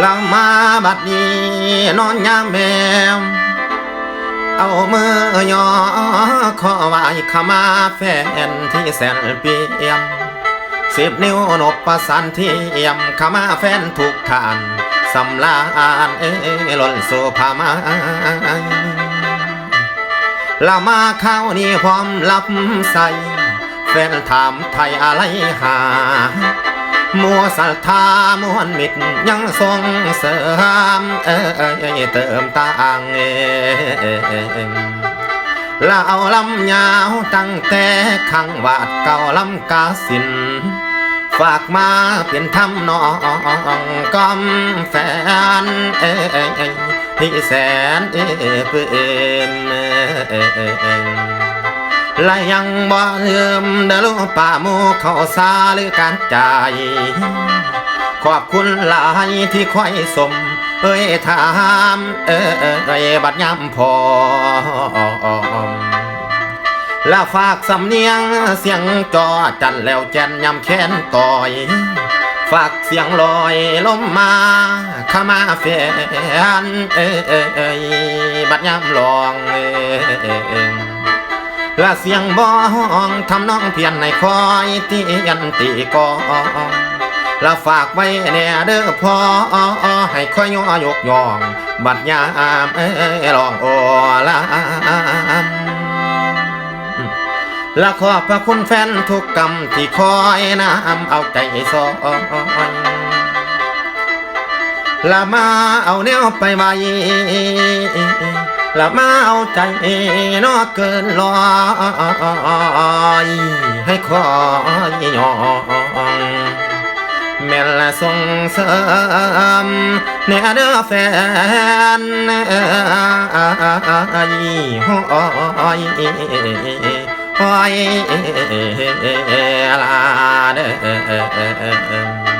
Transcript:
เรามาบัดนี้นอนยามแมมเอามือย่อขอไหวขมาแฟนที่แสนเปี่ยมสิบนิ้วนบประสานที่เทียมขมาแฟนทุกท่านสำลานเอ้ยล้นโซภามาละมาข้าวนี้พร้อมรับใส่แฟนถามไทยอะไรหา มัวศรัทธามวนมิตรยังทรงเสริมเอ้ยเติมต่างเองแล้วเอาลำยาวตั้งแต่ขังวาดเก่าลำกาสิน ฝากมาเป็นทำนองกอมแฟนเอ้ยที่แสนเอ้ยเพื่อน และยังบ่ลืมเดอลูป่าหมูเขาซาหรือการจ่ายขอบคุณหลายที่คอยสม เอ้ยถามเอ้ยบัดยำพอและฝากสำเนียงเสียงจอจันแล้วแจนยำแค้นต่อย ฝากเสียงลอยลมมาข้ามาแฟนเอ้ยเออ้ยบัดยำลองเอ้ย และเสียงบ้องทำน้องเพียนในคอยที่ยันตีกองและฝากไว้แน่เด้อพอให้คอยยอยกย่อง บัดยามเอลองโอลามและขอบพระคุณแฟนทุกกรรมที่คอยนำเอาใจซอยละมาเอาแนวไปไว้ ละมาเอาใจนอเกินลอยให้คอยยองแม่ละส่งเสริมแน่เด้อแฟนไอ้หอยหอยลาเด้อ